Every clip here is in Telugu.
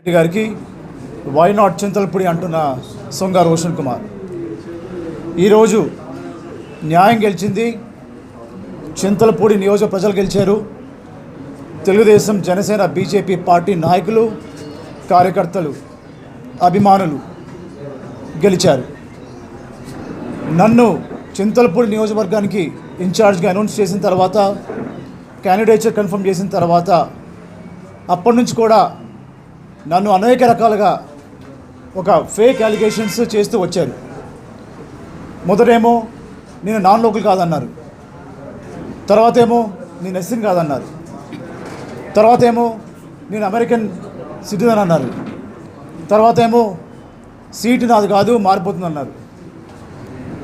రెడ్డి గారికి వై నాట్ చింతలపూడి అంటున్న సొంగ రోషన్ కుమార్. ఈరోజు న్యాయం గెలిచింది చింతలపూడి నియోజక ప్రజలు గెలిచారు తెలుగుదేశం జనసేన బీజేపీ పార్టీ నాయకులు కార్యకర్తలు అభిమానులు గెలిచారు. నన్ను చింతలపూడి నియోజకవర్గానికి ఇన్ఛార్జ్గా అనౌన్స్ చేసిన తర్వాత క్యాండిడేచర్ కన్ఫర్మ్ చేసిన తర్వాత అప్పటి నుంచి కూడా నన్ను అనేక రకాలుగా ఒక ఫేక్ అలిగేషన్స్ చేస్తూ వచ్చారు. మొదటేమో నేను నాన్ లోకల్ కాదన్నారు. తర్వాత ఏమో నేను ఎస్సిన్ కాదన్నారు. తర్వాత ఏమో నేను అమెరికన్ సిటిజన్ అన్నారు. తర్వాత ఏమో సీటు నాది కాదు మారిపోతుంది అన్నారు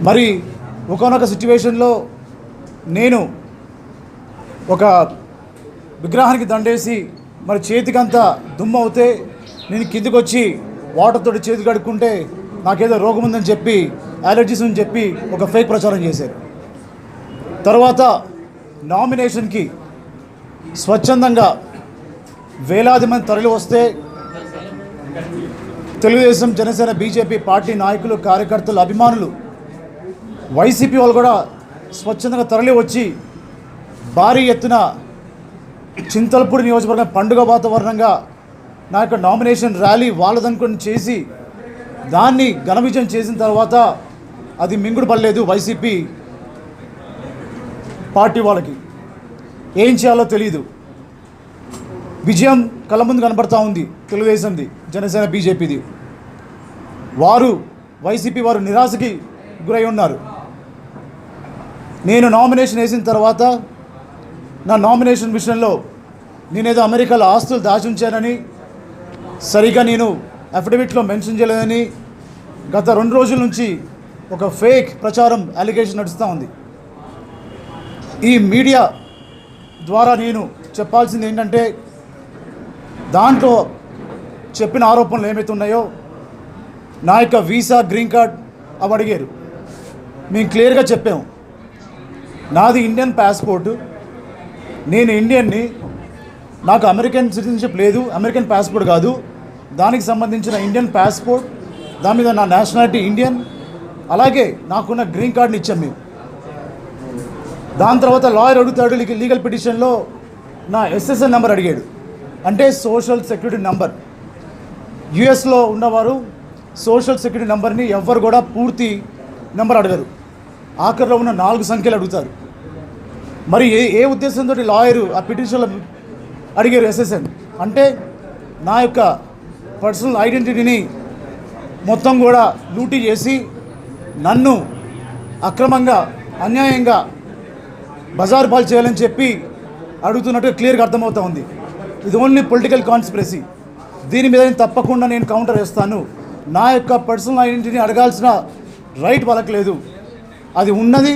మరి ఒకనొక సిచ్యువేషన్లో నేను ఒక విగ్రహానికి దండేసి మరి చేతికంతా దుమ్ము అవుతే నేను కిందికి వచ్చి వాటర్తో చేతి కడుక్కుంటే నాకేదో రోగం ఉందని చెప్పి అలర్జీస్ అని చెప్పి ఒక ఫేక్ ప్రచారం చేశారు. తర్వాత నామినేషన్కి స్వచ్ఛందంగా వేలాది మంది తరలి వస్తే తెలుగుదేశం జనసేన బీజేపీ పార్టీ నాయకులు కార్యకర్తలు అభిమానులు వైసీపీ వాళ్ళు కూడా స్వచ్ఛందంగా తరలి వచ్చి భారీ ఎత్తున చింతలపూడి నియోజకవర్గం పండుగ వాతావరణంగా నా యొక్క నామినేషన్ ర్యాలీ వాళ్ళదనుకొని చేసి దాన్ని ఘన విజయం చేసిన తర్వాత అది మింగుడు పడలేదు వైసీపీ పార్టీ వాళ్ళకి. ఏం చేయాలో తెలియదు విజయం కళ్ళ ముందు కనబడతా ఉంది. తెలుగుదేశంది జనసేన బీజేపీది. వారు వైసీపీ వారు నిరాశకి గురై ఉన్నారు. నేను నామినేషన్ వేసిన తర్వాత నా నామినేషన్ విషయంలో నేనేదో అమెరికాలో ఆస్తులు దాచి ఉంచానని సరిగా నేను అఫిడవిట్లో మెన్షన్ చేయలేదని గత రెండు రోజుల నుంచి ఒక ఫేక్ ప్రచారం అలిగేషన్ నడుస్తూ ఉంది. ఈ మీడియా ద్వారా నేను చెప్పాల్సింది ఏంటంటే దాంట్లో చెప్పిన ఆరోపణలు ఏమైతే ఉన్నాయో నా యొక్క వీసా గ్రీన్ కార్డ్ అవి అడిగారు. మేము క్లియర్గా చెప్పాము. నాది ఇండియన్ పాస్పోర్టు. నేను ఇండియన్ని నాకు అమెరికన్ సిటిజన్షిప్ లేదు అమెరికన్ పాస్పోర్ట్ కాదు. దానికి సంబంధించిన ఇండియన్ పాస్పోర్ట్ దాని మీద నా నేషనాలిటీ ఇండియన్. అలాగే నాకున్న గ్రీన్ కార్డ్ని ఇచ్చాం మేము దాని తర్వాత లాయర్ అడుగుతాడు లీగల్ పిటిషన్లో నా ఎస్ఎస్ఎన్ నెంబర్ అడిగాడు. అంటే సోషల్ సెక్యూరిటీ నెంబర్. యుఎస్లో ఉన్నవారు సోషల్ సెక్యూరిటీ నెంబర్ని ఎవ్వరు కూడా పూర్తి నెంబర్ అడగరు. ఆఖరిలో ఉన్న నాలుగు సంఖ్యలు అడుగుతారు. మరి ఏ ఏ ఉద్దేశంతో లాయరు ఆ పిటిషన్లో అడిగారు ఎస్ఎస్ఎన్? అంటే నా యొక్క పర్సనల్ ఐడెంటిటీని మొత్తం కూడా లూటీ చేసి నన్ను అక్రమంగా అన్యాయంగా బజారు పాలు చేయాలని చెప్పి అడుగుతున్నట్టు క్లియర్గా అర్థమవుతా ఉంది. ఇది ఓన్లీ పొలిటికల్ కాన్స్పిరసీ దీని మీద నేను తప్పకుండా నేను కౌంటర్ వేస్తాను. నా యొక్క పర్సనల్ ఐడెంటిటీని అడగాల్సిన రైట్ వాళ్ళకి లేదు. అది ఉన్నది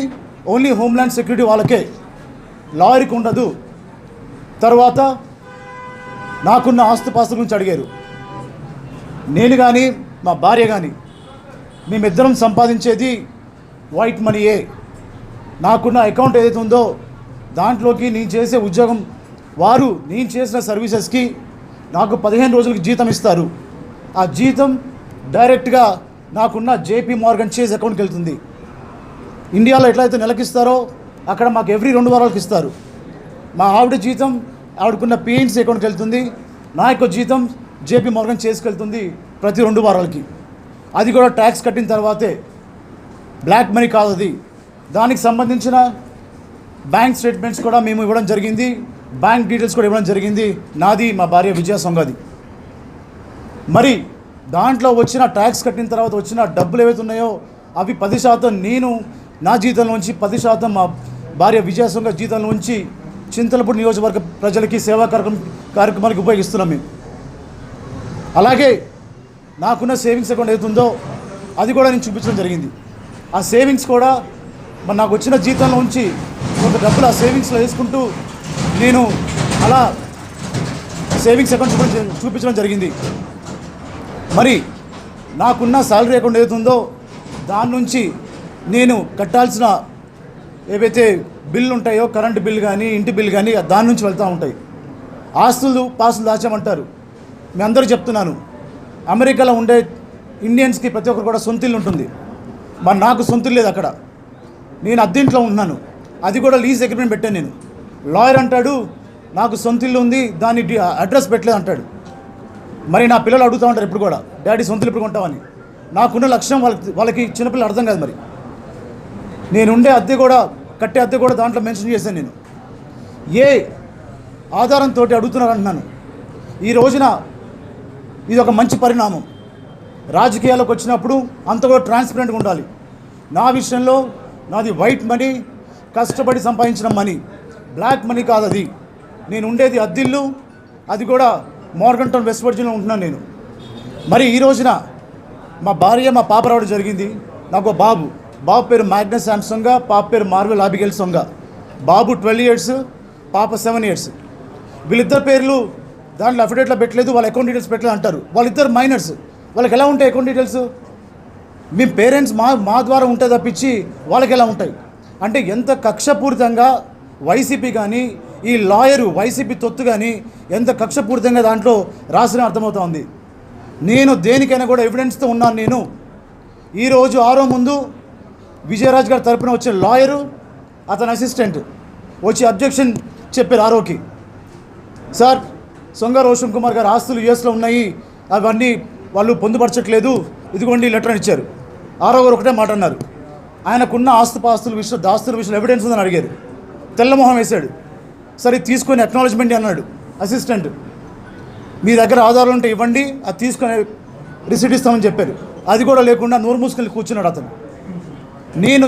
ఓన్లీ హోమ్ల్యాండ్ సెక్యూరిటీ వాళ్ళకే. లాయర్కి ఉండదు. తర్వాత నాకున్న ఆస్తుపాస్తుల గురించి అడిగారు. నేను కానీ మా భార్య కానీ మేమిద్దరం సంపాదించేది వైట్ మనీయే. నాకున్న అకౌంట్ ఏదైతే ఉందో దాంట్లోకి నేను చేసే ఉద్యోగం వారు నేను చేసిన సర్వీసెస్కి నాకు పదిహేను రోజులకి జీతం ఇస్తారు. ఆ జీతం డైరెక్ట్గా నాకున్న జేపీ మార్గన్ చేజ్ అకౌంట్కి వెళ్తుంది. ఇండియాలో ఎట్లయితే నెలకిస్తారో అక్కడ మాకు ఎవ్రీ రెండు వారాలకు ఇస్తారు. మా ఆవిడ జీతం ఆవిడకున్న పిఎన్సీ అకౌంట్కి వెళ్తుంది. నా యొక్క జీతం జేపీ మార్గన్ చేసుకెళ్తుంది ప్రతి రెండు వారాలకి. అది కూడా ట్యాక్స్ కట్టిన తర్వాతే బ్లాక్ మనీ కాదు అది దానికి సంబంధించిన బ్యాంక్ స్టేట్మెంట్స్ కూడా మేము ఇవ్వడం జరిగింది. బ్యాంక్ డీటెయిల్స్ కూడా ఇవ్వడం జరిగింది. నాది మా భార్య విజయ సొంగది మరి దాంట్లో వచ్చిన ట్యాక్స్ కట్టిన తర్వాత వచ్చిన డబ్బులు ఏవైతే ఉన్నాయో అవి పది శాతం నేను నా జీతంలోంచి పది శాతం మా భార్య విజయ జీతాలను జీతంలోంచి చింతలపూడి నియోజకవర్గ ప్రజలకి సేవా కార్యక్రమం కార్యక్రమానికి ఉపయోగిస్తున్నాం మేము. అలాగే నాకున్న సేవింగ్స్ అకౌంట్ ఏదైతుందో అది కూడా నేను చూపించడం జరిగింది. ఆ సేవింగ్స్ కూడా మరి నాకు వచ్చిన జీతంలో ఉంచి కొంత డబ్బులు ఆ సేవింగ్స్లో వేసుకుంటూ నేను అలా సేవింగ్స్ అకౌంట్ చూపించడం జరిగింది. మరి నాకున్న శాలరీ అకౌంట్ ఏదైతుందో దాని నుంచి నేను కట్టాల్సిన ఏవైతే బిల్లు ఉంటాయో కరెంటు బిల్ కానీ ఇంటి బిల్ కానీ దాని నుంచి వెళ్తూ ఉంటాయి. ఆస్తులు పాసులు దాచామంటారు. మీ అందరూ చెప్తున్నాను. అమెరికాలో ఉండే ఇండియన్స్కి ప్రతి ఒక్కరు కూడా సొంతిల్లు ఉంటుంది. మరి నాకు సొంతులు లేదు అక్కడ. నేను అద్దెంట్లో ఉన్నాను. అది కూడా లీజ్ అగ్రిమెంట్ పెట్టాను నేను. లాయర్ అంటాడు నాకు సొంతిల్లు ఉంది దాని అడ్రస్ పెట్టలేదు అంటాడు. మరి నా పిల్లలు అడుగుతూ ఉంటారు ఇప్పుడు కూడా డాడీ సొంతలు ఇప్పుడు కొంటామని నాకున్న లక్ష్యం వాళ్ళకి వాళ్ళకి చిన్నపిల్లలు అర్థం కాదు మరి. నేను ఉండే అద్దె కూడా కట్టే అద్దె కూడా దాంట్లో మెన్షన్ చేశాను నేను. ఏ ఆధారంతో అడుగుతున్నారు అంటున్నాను. ఈ రోజున ఇది ఒక మంచి పరిణామం. రాజకీయాలకు వచ్చినప్పుడు అంత కూడా ట్రాన్స్పరెంట్గా ఉండాలి. నా విషయంలో నాది వైట్ మనీ కష్టపడి సంపాదించిన మనీ బ్లాక్ మనీ కాదు అది. నేను ఉండేది అద్దిల్లు అది కూడా మోర్గంటౌన్ వెస్ట్ వర్జిన్లో ఉంటున్నాను నేను. మరి ఈ రోజున మా భార్య మా పాప రావడం జరిగింది. నాకు బాబు. బాబు పేరు మ్యాగ్నస్ శాంసంగ్ పాప పేరు మార్వెల్ ఆబిగెల్ సొంగ. బాబు ట్వెల్వ్ ఇయర్స్ పాప సెవెన్ ఇయర్స్. వీళ్ళిద్దరు పేర్లు దాంట్లో అఫిడేట్లో పెట్టలేదు వాళ్ళ అకౌంట్ డీటెయిల్స్ పెట్టలేదు అంటారు. వాళ్ళిద్దరు మైనర్స్. వాళ్ళకి ఎలా ఉంటాయి అకౌంట్ డీటెయిల్స్? మీ పేరెంట్స్ మా మా ద్వారా ఉంటే తప్పించి వాళ్ళకి ఎలా ఉంటాయి? అంటే ఎంత కక్షపూరితంగా వైసీపీ కానీ ఈ లాయరు వైసీపీ తొత్తు కానీ ఎంత కక్షపూరితంగా దాంట్లో రాసిన అర్థమవుతోంది నేను దేనికైనా కూడా ఎవిడెన్స్తో ఉన్నాను నేను. ఈరోజు ఆరో ముందు విజయరాజ్ గారి తరపున వచ్చిన లాయరు అతని అసిస్టెంట్ వచ్చి అబ్జెక్షన్ చెప్పారు ఆరోకి. సార్ సొంగ రోషన్ కుమార్ గారి ఆస్తులు యుఎస్లో ఉన్నాయి. అవన్నీ వాళ్ళు పొందుపరచట్లేదు. ఇదిగోండి లెటర్ అని ఇచ్చారు. ఆరో గారు ఒకటే మాట అన్నారు. ఆయనకున్న ఆస్తుపాస్తుల విషయం దాస్తుల విషయంలో ఎవిడెన్స్ ఉందని అడిగారు. తెల్లమొహం వేశాడు. సరే తీసుకొని అక్నాలజ్మెంట్ అన్నాడు అసిస్టెంట్ మీ దగ్గర ఆధారాలు ఉంటే ఇవ్వండి. అది తీసుకొని రిసీట్ ఇస్తామని చెప్పారు. అది కూడా లేకుండా నోరు మూసుకెళ్ళి కూర్చున్నాడు అతను. నేను